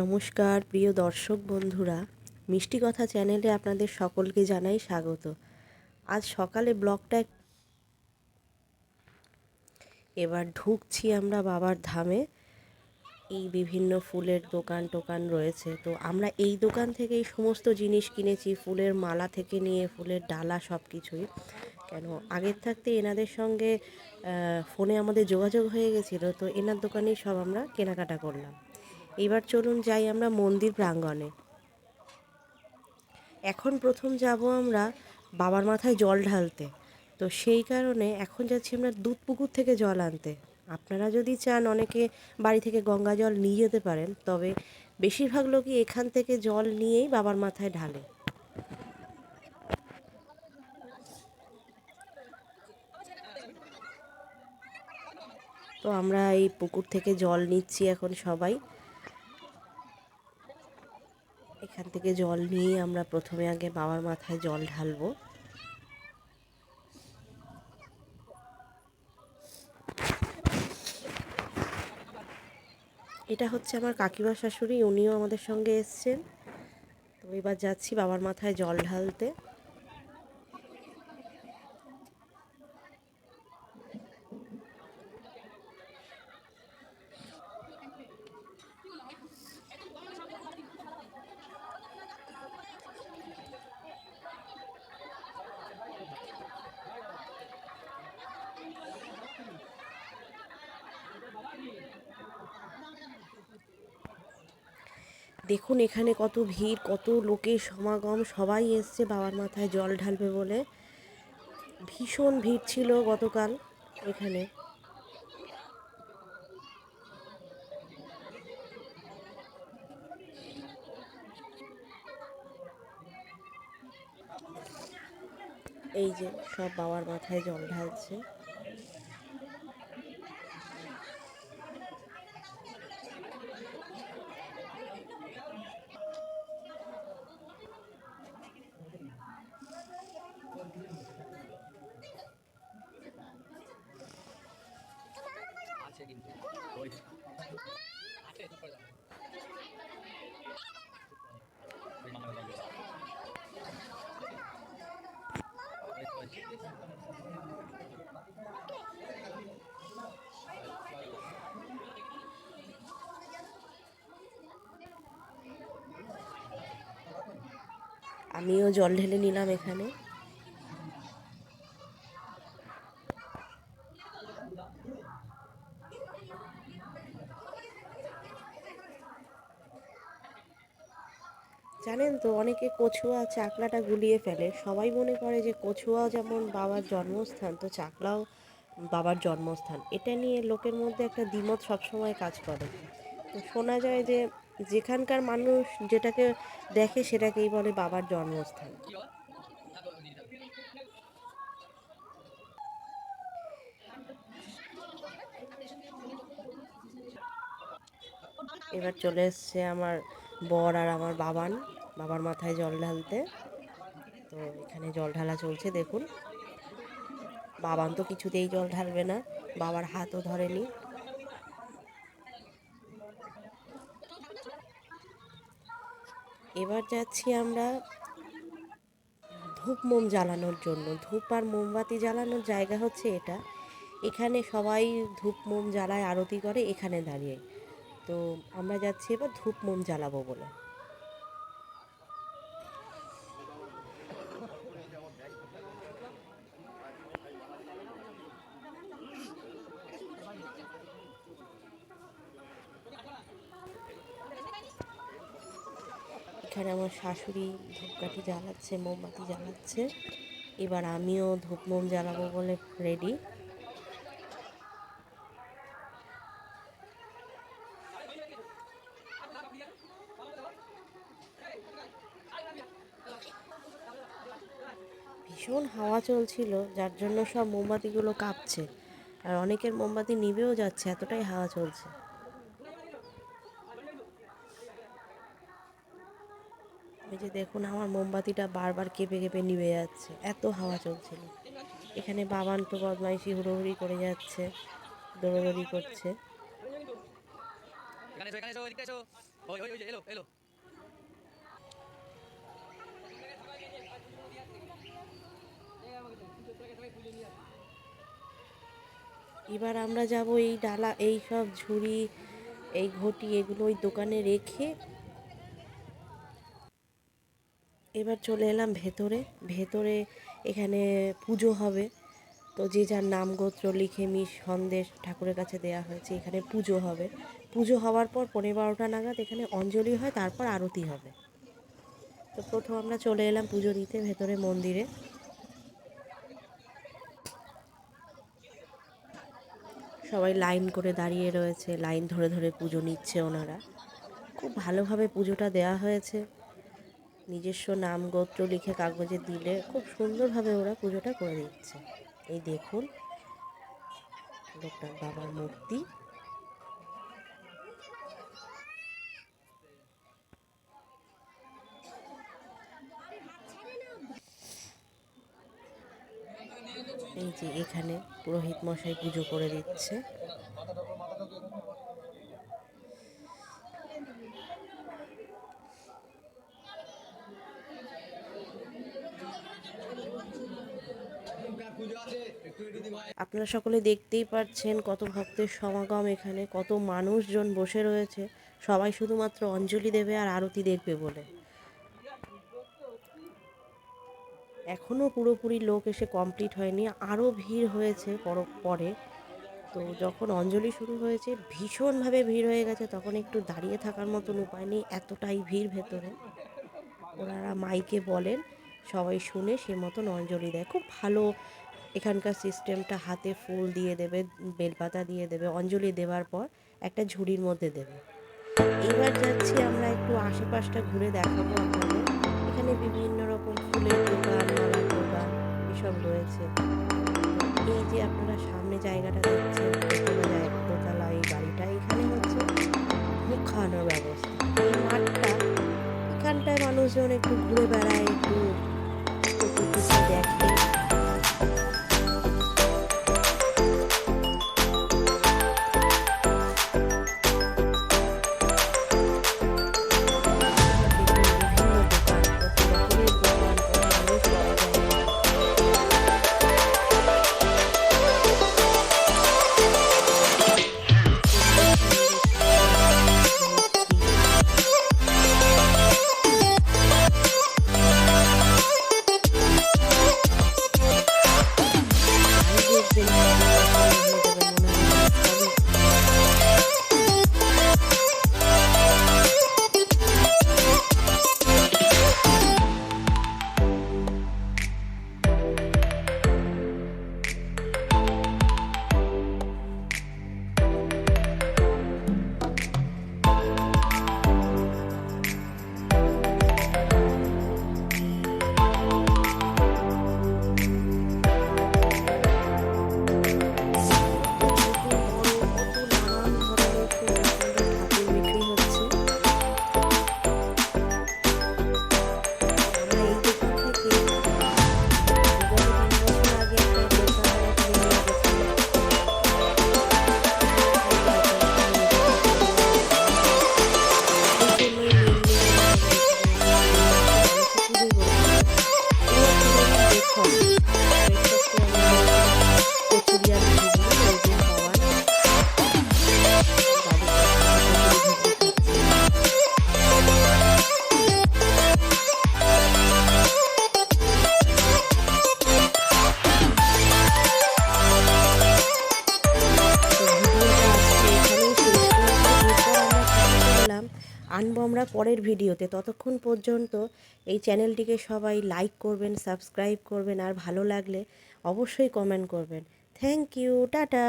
নমস্কার, প্রিয় দর্শক বন্ধুরা। মিষ্টি কথা চ্যানেলে আপনাদের সকলকে জানাই স্বাগত। আজ সকালে ব্লগটা এবার ঢুকছি আমরা বাবার ধামে। এই বিভিন্ন ফুলের দোকান টোকান রয়েছে। তো আমরা এই দোকান থেকেই সমস্ত জিনিস কিনেছি, ফুলের মালা থেকে নিয়ে, ফুলের ডালা সব কিছুই কেন, আগের থাকতে এনাদের সঙ্গে ফোনে আমাদের যোগাযোগ হয়ে গেছিল, তো এনার দোকানেই সব আমরা কেনাকাটা করলাম। এবার চলুন যাই আমরা মন্দির প্রাঙ্গণে। এখন প্রথম যাব আমরা বাবার মাথায় জল ঢালতে। তো সেই কারণে এখন যাচ্ছি আমরা দুধ পুকুর থেকে জল আনতে। আপনারা যদি চান অনেকে বাড়ি থেকে গঙ্গা জল নিয়ে যেতে পারেন, তবে বেশিরভাগ লোকই এখান থেকে জল নিয়েই বাবার মাথায় ঢালে। তো আমরা এই পুকুর থেকে জল নিচ্ছি এখন সবাই এখান থেকে জল নিয়ে আমরা প্রথমে আগে বাবার মাথায় জল ঢালবো। এটা হচ্ছে আমার কাকিমা শাশুড়ি, উনিও আমাদের সঙ্গে এসছেন। তো এবার যাচ্ছি বাবার মাথায় জল ঢালতে। দেখুন এখানে কত ভিড়, কত লোকের সমাগম, সবাই এসছে বাবার মাথায় জল ঢালবে বলে। ভীষণ ভিড় ছিল গতকাল এখানে। এই যে সব বাবার মাথায় জল ঢালছে। আমিও জল ঢেলে নিলাম এখানে। জানেন তো, অনেকে কছুয়া চাকলাটা গুলিয়ে ফেলে। সবাই মনে করে যে কছুয়া যেমন বাবার জন্মস্থান, তো চাকলাও বাবার জন্মস্থান। এটা নিয়ে লোকের মধ্যে একটা দ্বিমত সবসময় কাজ করে। তো শোনা যায় যে যেখানকার মানুষ যেটাকে দেখে সেটাকেই বলে বাবার জন্মস্থান। এবার চলে এসছে আমার বর আর আমার বাবান। বাবার মাথায় জল ঢালতে। তো এখানে জল ঢালা চলছে, দেখুন। বাবান তো কিছুতেই জল ঢালবে না। বাবার হাতও ধরেনি। এবার যাচ্ছি আমরা ধূপ মোম জ্বালানোর জন্য। ধূপ আর মোমবাতি জ্বালানোর জায়গা হচ্ছে এটা। এখানে সবাই ধূপ মোম জ্বালায়, আরতি করে, এখানে দাঁড়িয়ে। তো আমরা যাচ্ছি এবার ধূপ মোম জ্বালাবো বলে। এখানে আমার শাশুড়ি ধূপকাঠি জ্বালাচ্ছে, মোমবাতি জ্বালাচ্ছে। এবার আমিও ধূপ মোম জ্বালাবো বলে রেডি ভীষণ হাওয়া চলছিল, যার জন্য সব মোমবাতিগুলো কাঁপছে। আর অনেকের মোমবাতি নিভেও যাচ্ছে, এতটাই হাওয়া চলছে। ওই যে দেখুন, আমার মোমবাতিটা বারবার কেঁপে কেঁপে নিভে যাচ্ছে। এত হাওয়া চলছিল এখানে বাবান তো বদমাইশি হুড়োহুড়ি করে যাচ্ছে, দৌড়োদৌড়ি করছে। এবার আমরা যাব এই ডালা, এই সব ঝুড়ি, এই ঘটি, এগুলো ওই দোকানে রেখে এবার চলে এলাম ভেতরে। ভেতরে এখানে পুজো হবে। তো যে যার নাম গোত্র লিখে মিশ সন্দেশ ঠাকুরের কাছে দেয়া হয়েছে, এখানে পুজো হবে। পুজো হওয়ার পর পনেরো বারোটা নাগাদ এখানে অঞ্জলি হয়, তারপর আরতি হবে। তো প্রথম আমরা চলে এলাম পুজো দিতে ভেতরে মন্দিরে। সবাই লাইন করে দাঁড়িয়ে রয়েছে, লাইন ধরে ধরে পুজো নিচ্ছে ওনারা। খুব ভালোভাবে পুজোটা দেওয়া হয়েছে। নিজস্ব নাম গোত্র লিখে কাগজে দিলে খুব সুন্দরভাবে ওরা পুজোটা করে দিচ্ছে। এই দেখুন, লোকনাথ বাবার মূর্তি। এই যে এখানে পুরোহিত মশাই পুজো করে দিচ্ছে। আপনারা সকলে দেখতেই পাচ্ছেন কত ভক্তের সমাগম এখানে, কত মানুষজন বসে রয়েছে। সবাই শুধুমাত্র অঞ্জলি দেবে আর আরতি দেখবে বলে। এখনও পুরোপুরি লোক এসে কমপ্লিট হয়নি আরও ভিড় হয়েছে পর- তো যখন অঞ্জলি শুরু হয়েছে, ভীষণভাবে ভিড় হয়ে গেছে, তখন একটু দাঁড়িয়ে থাকার মতন উপায় নেই, এতটাই ভিড় ভেতরে। ওনারা মাইকে বলেন, সবাই শুনে সে মতন অঞ্জলি দেয়। খুব ভালো এখানকার সিস্টেমটা হাতে ফুল দিয়ে দেবে, বেলপাতা দিয়ে দেবে, অঞ্জলি দেওয়ার পর একটা ঝুড়ির মধ্যে দেবে। এবার যাচ্ছি আমরা একটু আশেপাশটা ঘুরে দেখাবো আপনাদের। এখানে বিভিন্ন রকম ফুলের দোকান, মালার দোকান এসব রয়েছে। এই যে আপনারা সামনে জায়গাটা দেখছেন দোতলা, এই বাড়িটা, এখানে হচ্ছে ভোগ খাওয়ানোর ব্যবস্থা। এই মাঠটা, এখানটায় মানুষজন একটু ঘুরে বেড়ায়, একটু দেখে। আনব আমরা পরের ভিডিওতে। ততক্ষণ পর্যন্ত এই চ্যানেলটিকে সবাই লাইক করবেন সাবস্ক্রাইব করবেন, আর ভালো লাগলে অবশ্যই কমেন্ট করবেন। Thank you tata